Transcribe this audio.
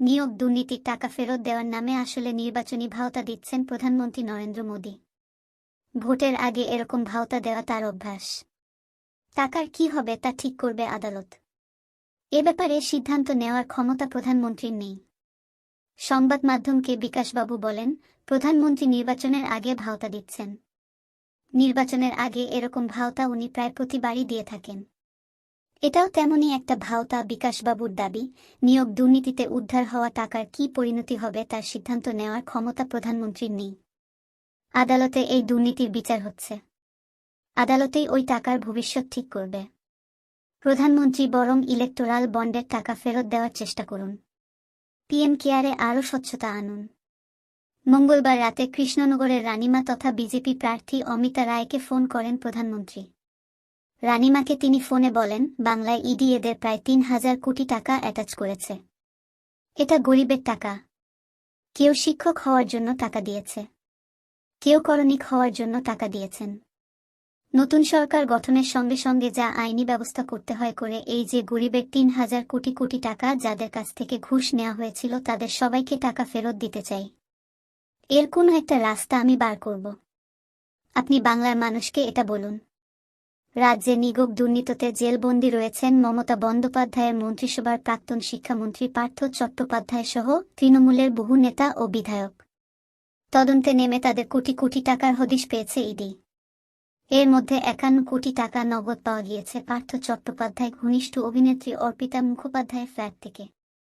নিয়োগ দুর্নীতির টাকা ফেরত দেওয়ার নামে আসলে নির্বাচনী ভাওতা দিচ্ছেন প্রধানমন্ত্রী নরেন্দ্র মোদী। ভোটের আগে এরকম ভাওতা দেওয়া তার অভ্যাস। টাকার কি হবে তা ঠিক করবে আদালত। এ ব্যাপারে সিদ্ধান্ত নেওয়ার ক্ষমতা প্রধানমন্ত্রীর নেই। সংবাদ মাধ্যমকে বিকাশবাবু বলেন, প্রধানমন্ত্রী নির্বাচনের আগে ভাওতা দিচ্ছেন। নির্বাচনের আগে এরকম ভাওতা উনি প্রায় প্রতিবারই দিয়ে থাকেন। এটাও তেমনই একটা ভাওতা বিকাশবাবুর দাবি, নিয়োগ দুর্নীতিতে উদ্ধার হওয়া টাকার কি পরিণতি হবে তার সিদ্ধান্ত নেওয়ার ক্ষমতা প্রধানমন্ত্রীর নেই। আদালতে এই দুর্নীতির বিচার হচ্ছে। আদালতেই ওই টাকার ভবিষ্যৎ ঠিক করবে। প্রধানমন্ত্রী বরং ইলেকটোরাল বন্ডের টাকা ফেরত দেওয়ার চেষ্টা করুন। পিএম কেয়ারে আরও স্বচ্ছতা আনুন। মঙ্গলবার রাতে কৃষ্ণনগরের রানিমা তথা বিজেপি প্রার্থী অমিতা রায়কে ফোন করেন প্রধানমন্ত্রী। রানিমাকে তিনি ফোনে বলেন, বাংলায় ইডি এদের প্রায় তিন হাজার কোটি টাকা অ্যাটাচ করেছে। এটা গরিবের টাকা। কেউ শিক্ষক হওয়ার জন্য টাকা দিয়েছে। কেউ করণিক হওয়ার জন্য টাকা দিয়েছেন। নতুন সরকার গঠনের সঙ্গে সঙ্গে যা আইনি ব্যবস্থা করতে হয় করে এই যে গরিবের তিন হাজার কোটি কোটি টাকা যাদের কাছ থেকে ঘুষ নেওয়া হয়েছিল তাদের সবাইকে টাকা ফেরত দিতে চাই। এর কোনো একটা রাস্তা আমি বার করব। আপনি বাংলার মানুষকে এটা বলুন। রাজ্যে নিগোপ দুর্নীতিতে জেলবন্দী রয়েছেন মমতা বন্দ্যোপাধ্যায়ের মন্ত্রিসভার প্রাক্তন শিক্ষামন্ত্রী পার্থ চট্টোপাধ্যায় সহ তৃণমূলের বহু নেতা ও বিধায়ক। তদন্তে নেমে তাদের কোটি কোটি টাকার হদিশ পেয়েছে ইডি। এর মধ্যে একান্ন কোটি টাকা নগদ পাওয়া গিয়েছে পার্থ চট্টোপাধ্যায় ঘনিষ্ঠ অভিনেত্রী অর্পিতা মুখোপাধ্যায়ের ফ্ল্যাট থেকে।